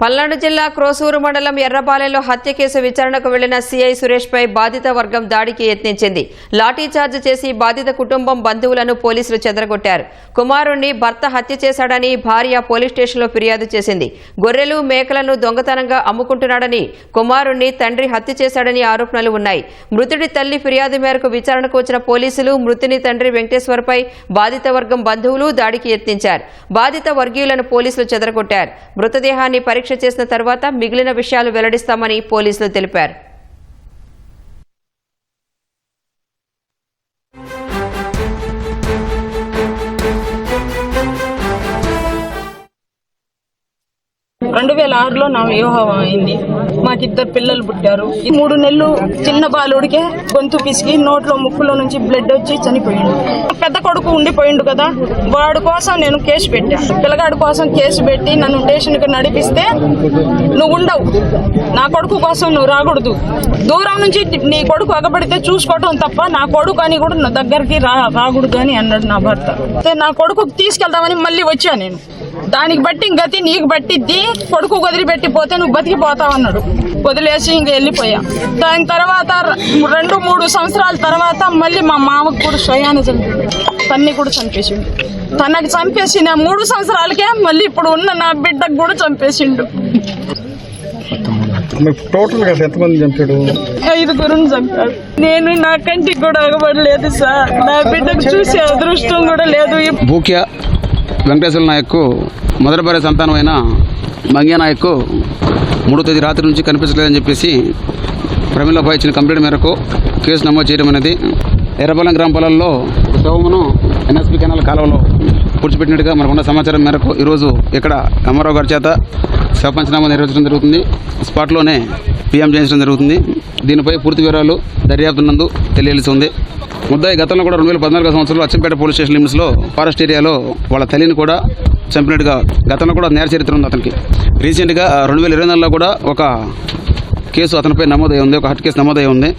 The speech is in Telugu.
పల్నాడు జిల్లా క్రోసూరు మండలం ఎర్రపాలెంలో హత్య కేసు విచారణకు వెళ్ళిన సీఐ సురేష్పై బాధిత వర్గం దాడికి యత్నించింది. లాఠీచార్జ్ చేసి బాధిత కుటుంబం బంధువులను పోలీసులు చెదరగొట్టారు. కుమారుణ్ణి భర్త హత్య చేశాడని భార్య పోలీస్ స్టేషన్లో ఫిర్యాదు చేసింది. గొర్రెలు మేకలను దొంగతనంగా అమ్ముకుంటున్నాడని కుమారుణ్ణి తండ్రి హత్య చేశాడని ఆరోపణలు ఉన్నాయి. మృతుడి తల్లి ఫిర్యాదు మేరకు విచారణకు వచ్చిన పోలీసులు మృతుని తండ్రి వెంకటేశ్వర్పై బాధిత వర్గం బంధువులు దాడికి యత్నించారు. బాధిత వర్గీయులను పోలీసులు చెదరగొట్టారు. మృతదేహాన్ని పరీక్ష చేసిన తర్వాత మిగిలిన విషయాలు వెల్లడిస్తామని పోలీసులు తెలిపారు. రెండు వేల ఆరులో నా వివాహం అయింది. మాకిద్దరు పిల్లలు పుట్టారు. ఈ మూడు నెలలు చిన్న బాలుడికే గొంతు పిసికి నోట్లో ముక్కులో నుంచి బ్లడ్ వచ్చి చనిపోయిండు. పెద్ద కొడుకు ఉండిపోయిండు కదా వాడు కోసం నేను కేసు పెట్టా. పిల్లగాడి కోసం కేసు పెట్టి నన్ను స్టేషన్కి నడిపిస్తే నువ్వు ఉండవు. నా కొడుకు కోసం నువ్వు రాకూడదు. దూరం నుంచి నీ కొడుకు అగబడితే చూసుకోవటం తప్ప నా కొడుకు అని కూడా నా దగ్గరికి రా రాకూడదు అని అన్నాడు నా భర్త. నా కొడుకు తీసుకెళ్దామని మళ్ళీ వచ్చా నేను. దానికి బట్టి గతి నీకు బట్టిద్ది కొడుకు వదిలిపెట్టి పోతే నువ్వు బతికిపోతావు అన్నాడు. వదిలేసి ఇంక వెళ్ళిపోయా. దాని తర్వాత ర- రెండు మూడు సంవత్సరాల తర్వాత మళ్ళీ మా మామకు కూడా స్వయాన్ని చంపాడు తన్ని కూడా చంపేసిండు. తనకి చంపేసిన మూడు సంవత్సరాలకే మళ్ళీ ఇప్పుడు ఉన్న నా బిడ్డకు కూడా చంపేసిండు. టోటల్గా ఎంతమంది చంపాడు? ఐదుగురుని చంపాడు. నేను నా కంటికి కూడా అగబడలేదు సార్. నా బిడ్డకు చూసే అదృష్టం కూడా లేదు. భూక్య వెంకటేశ్వర నాయక్కు మొదటి భార్య సంతానమైన మంగ్య నాయక్కు మూడో తేదీ రాత్రి నుంచి కనిపించలేదని చెప్పేసి ప్రమిళపై ఇచ్చిన కంప్లైంట్ మేరకు కేసు నమోదు చేయడం అనేది ఎర్రపాలెం గ్రామ పొలాల్లో శవమును ఎన్ఎస్పి కెనాల్ కాలువలో పూడ్చిపెట్టినట్టుగా మనకున్న సమాచారం మేరకు ఈరోజు ఇక్కడ అమ్మారావు గారి చేత శవ పంచనామా నిర్వహించడం జరుగుతుంది. స్పాట్లోనే పిఎం చేయించడం జరుగుతుంది. దీనిపై పూర్తి వివరాలు దర్యాప్తు నందు ఉంది ముద్దాయి గతంలో కూడా రెండు వేల పద్నాలుగు సంవత్సరంలో అచ్చంపేట పోలీస్ స్టేషన్ లిమిట్స్లో ఫారెస్ట్ ఏరియాలో వాళ్ళ తల్లిని కూడా చంపినట్టుగా గతంలో కూడా నేర చరిత్ర ఉంది అతనికి. రీసెంట్గా రెండు వేల ఇరవై నెలలో కూడా ఒక కేసు అతనిపై నమోదై ఉంది ఒక హట్ కేసు నమోదై ఉంది.